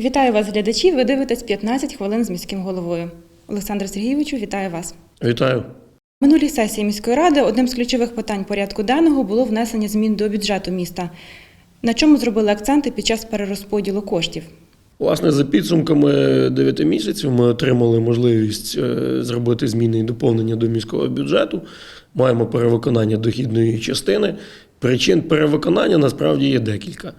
Вітаю вас, глядачі. Ви дивитесь 15 хвилин з міським головою. Олександр Сергійовичу, вітаю вас. Вітаю. Минулій сесії міської ради одним з ключових питань порядку денного було внесення змін до бюджету міста. На чому зробили акценти під час перерозподілу коштів? Власне, за підсумками 9 місяців ми отримали можливість е, зробити зміни і доповнення до міського бюджету. Маємо перевиконання дохідної частини. Причин перевиконання насправді є декілька.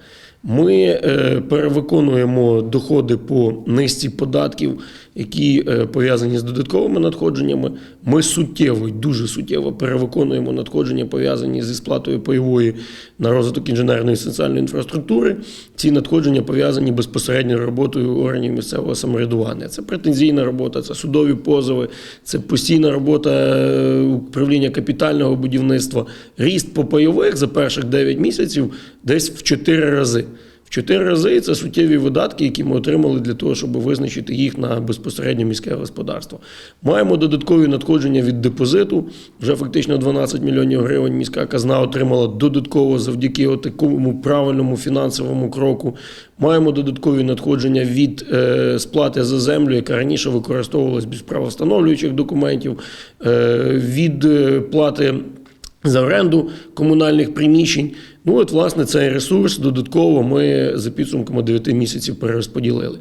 Ми е, перевиконуємо доходи по низці податків, які е, пов'язані з додатковими надходженнями. Ми суттєво, дуже суттєво перевиконуємо надходження, пов'язані зі сплатою пайової на розвиток інженерної і соціальної інфраструктури. Ці надходження пов'язані безпосередньо роботою органів місцевого самоврядування. Це претензійна робота, це судові позови, це постійна робота е, управління капітального будівництва. Ріст по пайових за перших 9 місяців десь в 4 рази. 4 рази це суттєві видатки, які ми отримали для того, щоб визначити їх на безпосередньо міське господарство. Маємо додаткові надходження від депозиту. Вже фактично 12 мільйонів гривень міська казна отримала додатково завдяки такому правильному фінансовому кроку. Маємо додаткові надходження від е, сплати за землю, яка раніше використовувалась без правовстановлюючих документів, е, від е, плати за оренду комунальних приміщень. Ну, от, власне, цей ресурс додатково ми за підсумками 9 місяців перерозподілили.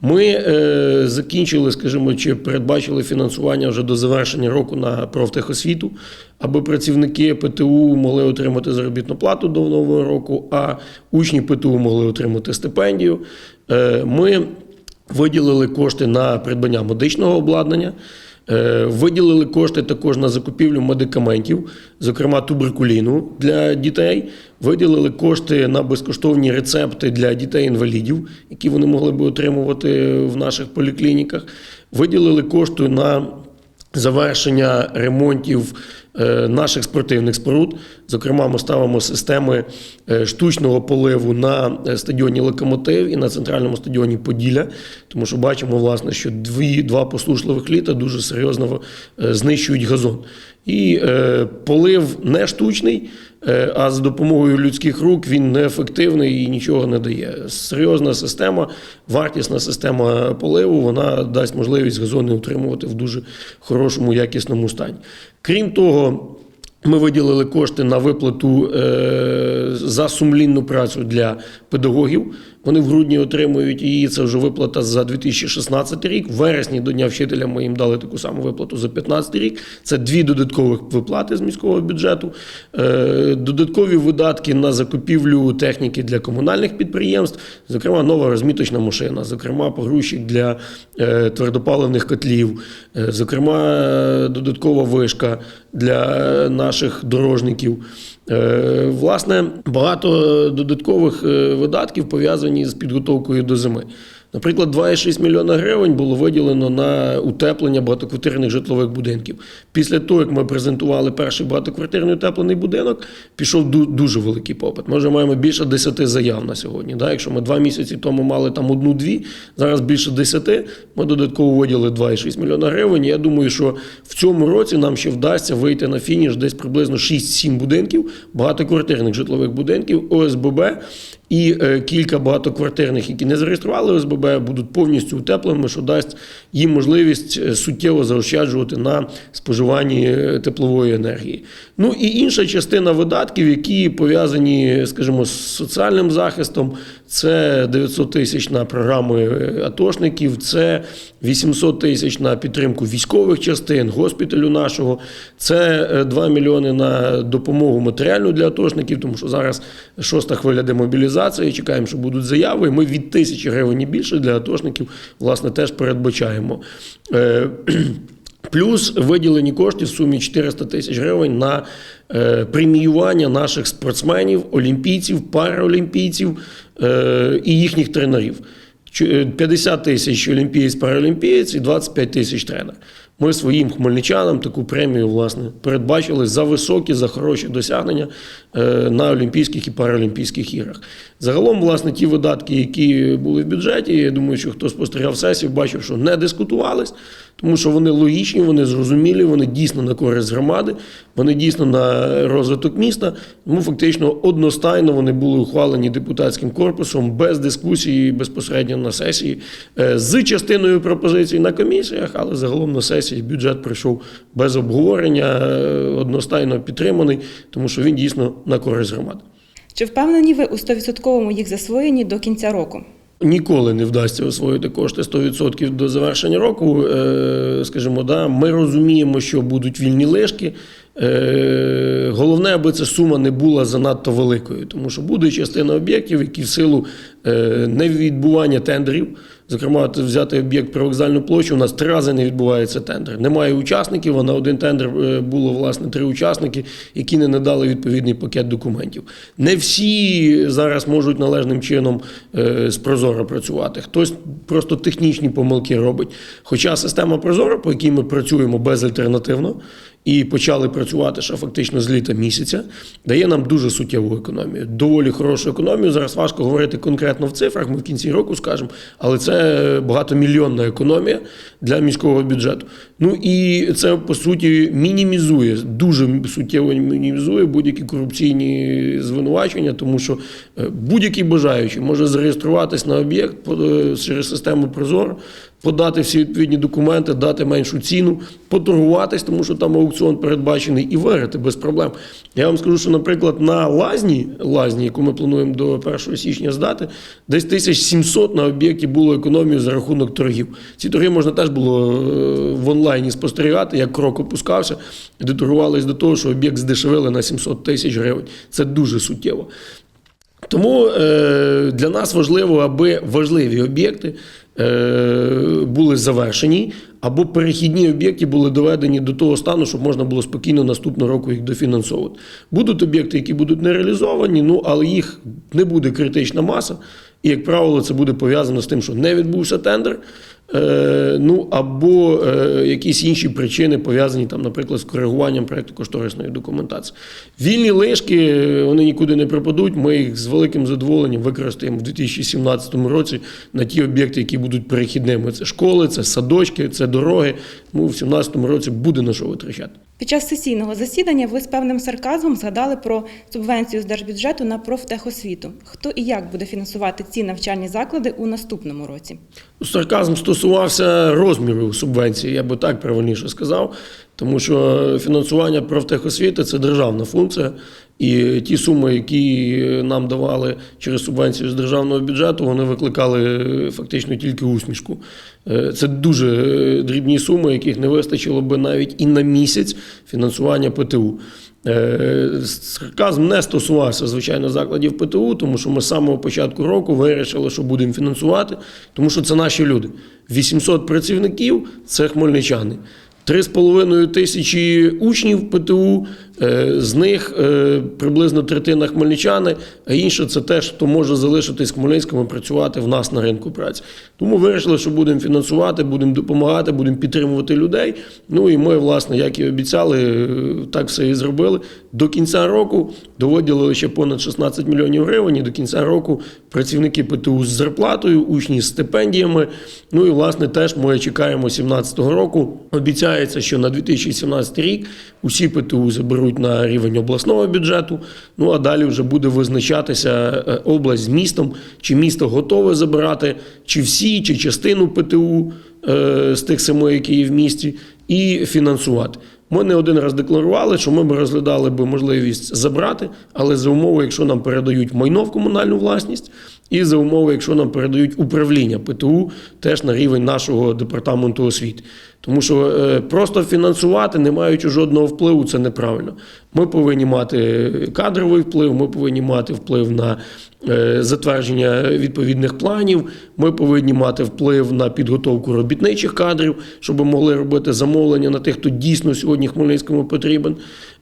Ми е, закінчили, скажімо, чи передбачили фінансування вже до завершення року на профтехосвіту, аби працівники ПТУ могли отримати заробітну плату до нового року, а учні ПТУ могли отримати стипендію. Е, ми виділили кошти на придбання медичного обладнання. Е, Виділили кошти також на закупівлю медикаментів, зокрема туберкуліну для дітей. Виділили кошти на безкоштовні рецепти для дітей-інвалідів, які вони могли би отримувати в наших поліклініках. Виділили кошти на завершення ремонтів наших спортивних споруд. Зокрема, ми ставимо системи е, штучного поливу на е, стадіоні Локомотив і на центральному стадіоні Поділля, тому що бачимо, власне, що дві, два послушливих літа дуже серйозно е, знищують газон. І е, полив не штучний, е, а з допомогою людських рук він неефективний і нічого не дає. Серйозна система, вартісна система поливу, вона дасть можливість газони утримувати в дуже хорошому, якісному стані. Крім того, ми виділили кошти на виплату е, за сумлінну працю для педагогів. Вони в грудні отримують її. Це вже виплата за 2016 рік. В вересні до Дня вчителя ми їм дали таку саму виплату за 2015 рік. Це дві додаткових виплати з міського бюджету. Е, додаткові видатки на закупівлю техніки для комунальних підприємств, зокрема, нова розміточна машина, зокрема, погрузчик для е, твердопаливних котлів, зокрема, додаткова вишка для наших дорожників. Е, Власне, багато додаткових е, видатків пов'язані з підготовкою до зими. Наприклад, 2,6 мільйона гривень було виділено на утеплення багатоквартирних житлових будинків. Після того, як ми презентували перший багатоквартирний утеплений будинок, пішов дуже великий попит. Ми вже маємо більше 10 заяв на сьогодні. Да? Якщо ми два місяці тому мали там одну-дві, зараз більше 10, ми додатково виділили 2,6 мільйона гривень. Я думаю, що в цьому році нам ще вдасться вийти на фініш десь приблизно 6-7 будинків, багатоквартирних житлових будинків, ОСББ і е, кілька багатоквартирних, які не зареєстрували ОСББ, будуть повністю утепленими, що дасть їм можливість е, суттєво заощаджувати на споживанні е, теплової енергії. Ну і інша частина видатків, які пов'язані, скажімо, з соціальним захистом, це 900 тисяч на програми е, атошників, це 800 тисяч на підтримку військових частин, госпіталю нашого, це е, 2 мільйони на допомогу матеріальну для атошників, тому що зараз шоста хвиля демобілізації, чекаємо, що будуть заяви. Ми від тисячі гривень і більше для атошників, власне, теж передбачаємо. Е, Плюс виділені кошти в сумі 400 тисяч гривень на е, преміювання наших спортсменів, олімпійців, параолімпійців е, і їхніх тренерів. Е, 50 тисяч олімпієць, паралімпієць і 25 тисяч тренер. Ми своїм хмельничанам таку премію власне передбачили за високі, за хороші досягнення е, на Олімпійських і Паралімпійських іграх. Загалом, власне, ті видатки, які були в бюджеті, я думаю, що хто спостерігав сесію, бачив, що не дискутувались. Тому що вони логічні, вони зрозумілі, вони дійсно на користь громади, вони дійсно на розвиток міста. Тому фактично одностайно вони були ухвалені депутатським корпусом без дискусії безпосередньо на сесії е, з частиною пропозицій на комісіях, але загалом на сесії бюджет прийшов без обговорення, е, одностайно підтриманий, тому що він дійсно на користь громади. Чи впевнені ви у 100% їх засвоєнні до кінця року? Ніколи не вдасться освоїти кошти 100% до завершення року. Е, Скажімо, да, ми розуміємо, що будуть вільні лишки. Е, Головне, аби ця сума не була занадто великою, тому що буде частина об'єктів, які в силу е, невідбування тендерів, зокрема, взяти об'єкт привокзальну площу, у нас три рази не відбувається тендер. Немає учасників, а на один тендер е, було власне три учасники, які не надали відповідний пакет документів. Не всі зараз можуть належним чином е, з Прозоро працювати. Хтось просто технічні помилки робить. Хоча система Прозоро, по якій ми працюємо безальтернативно, і почали працювати ще фактично з літа місяця, дає нам дуже суттєву економію. Доволі хорошу економію. Зараз важко говорити конкретно в цифрах, ми в кінці року скажемо, але це багатомільйонна економія для міського бюджету. Ну і це по суті мінімізує, дуже суттєво мінімізує будь-які корупційні звинувачення, тому що е, будь-який бажаючий може зареєструватись на об'єкт е, через систему Прозоро, подати всі відповідні документи, дати меншу ціну, поторгуватись, тому що там аукціон передбачений, і виграти без проблем. Я вам скажу, що, наприклад, на лазні, лазні, яку ми плануємо до 1 січня здати, десь 1700 на об'єкті було економію за рахунок торгів. Ці торги можна теж було е, в онлайні спостерігати, як крок опускався, доторгувались до того, що об'єкт здешевили на 700 тисяч гривень. Це дуже суттєво. Тому е, для нас важливо, аби важливі об'єкти е, були завершені, або перехідні об'єкти були доведені до того стану, щоб можна було спокійно наступного року їх дофінансовувати. Будуть об'єкти, які будуть не реалізовані, ну але їх не буде критична маса. І, як правило, це буде пов'язано з тим, що не відбувся тендер. Е, ну або е, якісь інші причини пов'язані там, наприклад, з коригуванням проекту кошторисної документації. Вільні лишки е, вони нікуди не пропадуть. Ми їх з великим задоволенням використаємо в 2017 році на ті об'єкти, які будуть перехідними. Це школи, це садочки, це дороги. Ну, в 2017 році буде на що витрачати. Під час сесійного засідання ви з певним сарказмом згадали про субвенцію з держбюджету на профтехосвіту. Хто і як буде фінансувати ці навчальні заклади у наступному році? Сарказм стосувався розміру субвенції, я би так правильніше сказав, тому що фінансування профтехосвіти це державна функція, і ті суми, які нам давали через субвенцію з державного бюджету, вони викликали фактично тільки усмішку. Е, Це дуже дрібні суми, яких не вистачило би навіть і на місяць фінансування ПТУ. Е, Сарказм не стосувався, звичайно, закладів ПТУ, тому що ми з самого початку року вирішили, що будемо фінансувати, тому що це наші люди. 800 працівників це хмельничани. 3,5 тисячі учнів ПТУ, е, з них е, приблизно третина хмельничани, а інше це теж, хто може залишитись Хмельницькому і працювати в нас на ринку праці. Тому вирішили, що будемо фінансувати, будемо допомагати, будемо підтримувати людей. Ну і ми, власне, як і обіцяли, е, так все і зробили. До кінця року доводили ще понад 16 мільйонів гривень. І до кінця року працівники ПТУ з зарплатою, учні з стипендіями. Ну і власне теж ми чекаємо 2017 року. Обіцяється, що на 2017 рік усі ПТУ заберуть на рівень обласного бюджету. Ну а далі вже буде визначатися е, область з містом, чи місто готове забирати, чи всі, чи частину ПТУ е, з тих семи, які є в місті, і фінансувати. Ми не один раз декларували, що ми б розглядали би можливість забрати, але за умови, якщо нам передають майно в комунальну власність, і за умови, якщо нам передають управління ПТУ теж на рівень нашого департаменту освіти. Тому що е, просто фінансувати, не маючи жодного впливу, це неправильно. Ми повинні мати кадровий вплив, ми повинні мати вплив на е, затвердження відповідних планів, ми повинні мати вплив на підготовку робітничих кадрів, щоб могли робити замовлення на тих, хто дійсно сьогодні Хмельницькому потрібен.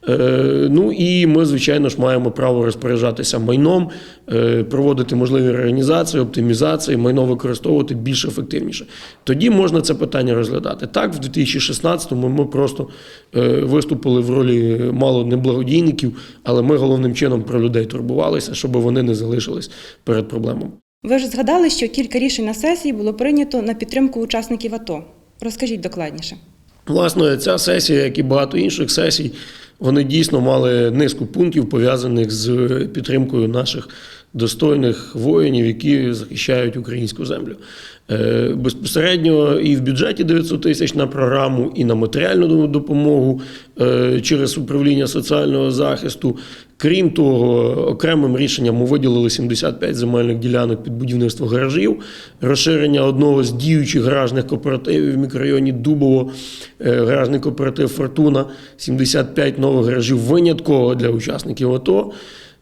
Е, Ну і ми, звичайно ж, маємо право розпоряджатися майном, проводити можливі реорганізації, оптимізації, майно використовувати більш ефективніше. Тоді можна це питання розглядати. Так, в 2016-му ми просто е, виступили в ролі мало не благодійників, але ми головним чином про людей турбувалися, щоб вони не залишились перед проблемами. Ви ж згадали, що кілька рішень на сесії було прийнято на підтримку учасників АТО. Розкажіть докладніше. Власне, ця сесія, як і багато інших сесій, вони дійсно мали низку пунктів пов'язаних з підтримкою наших достойних воїнів, які захищають українську землю. Е, Безпосередньо і в бюджеті 900 тисяч на програму, і на матеріальну допомогу е, через управління соціального захисту. Крім того, окремим рішенням ми виділили 75 земельних ділянок під будівництво гаражів, розширення одного з діючих гаражних кооперативів в мікрорайоні Дубово, е, гаражний кооператив Фортуна, 75 нових гаражів винятково для учасників АТО.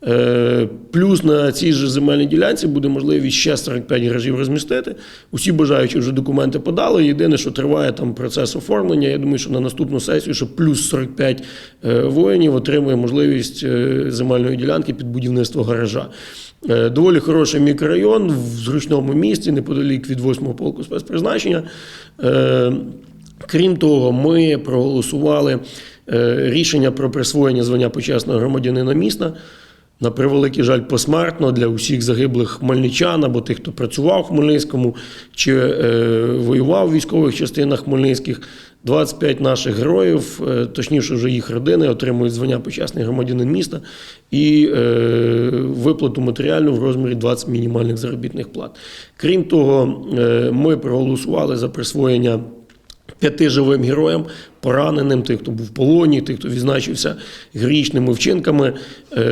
Е, Плюс на цій же земельній ділянці буде можливість ще 45 гаражів розмістити. Усі бажаючі вже документи подали. Єдине, що триває там процес оформлення. Я думаю, що на наступну сесію, що плюс 45 е, воїнів отримує можливість е, земельної ділянки під будівництво гаража. Доволі хороший мікрорайон в зручному місці, неподалік від 8-го полку спецпризначення. Крім того, ми проголосували рішення про присвоєння звання почесного громадянина міста. На превеликий жаль, посмертно для усіх загиблих хмельничан або тих, хто працював в Хмельницькому чи е, воював в військових частинах Хмельницьких. 25 наших героїв, е, точніше, вже їх родини, отримують звання почесний громадянин міста і е, виплату матеріальну в розмірі 20 мінімальних заробітних плат. Крім того, е, ми проголосували за присвоєння п'яти живим героям, пораненим, тих, хто був в полоні, тих, хто відзначився героїчними вчинками е,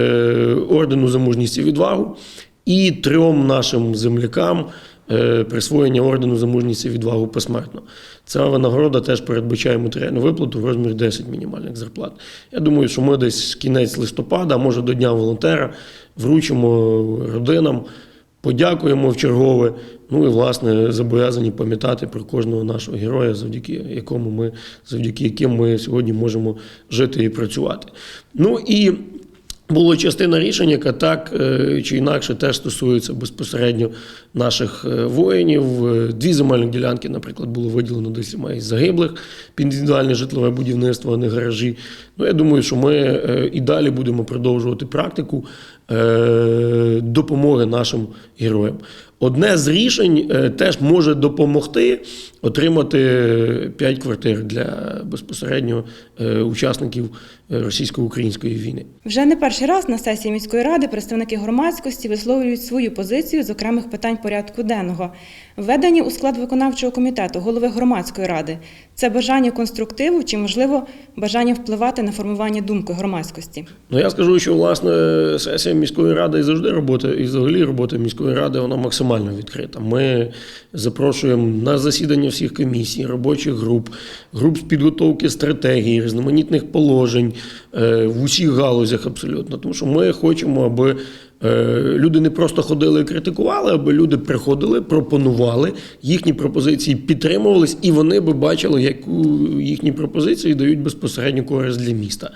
ордену за мужність і відвагу, і трьом нашим землякам е, присвоєння ордену за мужність і відвагу посмертно. Ця винагорода теж передбачає матеріальну виплату в розмірі 10 мінімальних зарплат. Я думаю, що ми десь кінець листопада, а може до Дня волонтера, вручимо родинам. Подякуємо в чергове. Ну і власне зобов'язані пам'ятати про кожного нашого героя, завдяки якому ми, завдяки яким ми сьогодні можемо жити і працювати. Ну і була частина рішень, яка так е, чи інакше теж стосується безпосередньо наших е, воїнів. Е, Дві земельні ділянки, наприклад, було виділено десь із загиблих під індивідуальне житлове будівництво, а не гаражі. Ну, я думаю, що ми і далі будемо продовжувати практику допомоги нашим героям. Одне з рішень е, теж може допомогти отримати 5 квартир для безпосередньо е, учасників е, російсько-української війни. Вже не перший раз на сесії міської ради представники громадськості висловлюють свою позицію з окремих питань порядку денного. Введені у склад виконавчого комітету голови громадської ради це бажання конструктиву чи, можливо, бажання впливати на формування думки громадськості. Ну я скажу, що власне сесія міської ради і завжди робота, і взагалі робота міської ради вона максимально відкрита. Ми запрошуємо на засідання всіх комісій, робочих груп, груп з підготовки стратегії, різноманітних положень е, в усіх галузях абсолютно. Тому що ми хочемо, аби люди не просто ходили і критикували, аби люди приходили, пропонували, їхні пропозиції підтримувались, і вони би бачили, яку їхні пропозиції дають безпосередню користь для міста.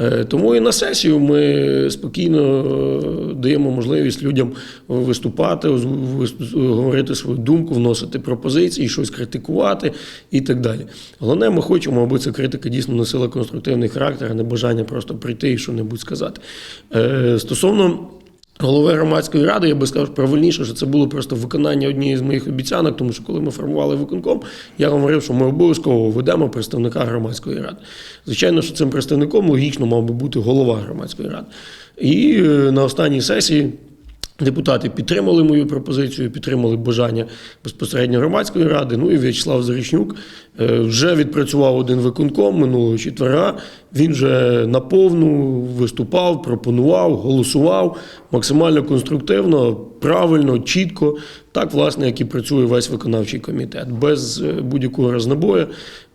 Е, Тому і на сесію ми спокійно е, даємо можливість людям виступати, говорити свою думку, вносити пропозиції, щось критикувати і так далі. Головне, ми хочемо, аби ця критика дійсно носила конструктивний характер, а не бажання просто прийти і що-небудь сказати. Е, Стосовно Голови громадської ради, я би сказав правильніше, що це було просто виконання однієї з моїх обіцянок, тому що коли ми формували виконком, я говорив, що ми обов'язково ведемо представника громадської ради. Звичайно, що цим представником логічно мав би бути голова громадської ради. І е, на останній сесії. Депутати підтримали мою пропозицію, підтримали бажання безпосередньо громадської ради. Ну і В'ячеслав Зарічнюк е, вже відпрацював один виконком минулого четверга. Він вже наповну виступав, пропонував, голосував максимально конструктивно, правильно, чітко, так, власне, як і працює весь виконавчий комітет, без е, будь-якого рознобою,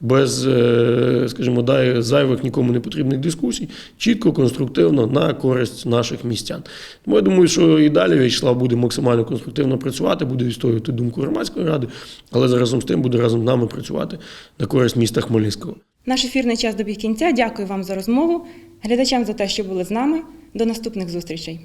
без, е, скажімо, дай- зайвих нікому не потрібних дискусій, чітко, конструктивно на користь наших містян. Тому я думаю, що і далі В'ячеслав буде максимально конструктивно працювати, буде відстоювати думку громадської ради, але разом з тим буде разом з нами працювати на користь міста Хмельницького. Наш ефірний час добіг кінця. Дякую вам за розмову, глядачам за те, що були з нами. До наступних зустрічей.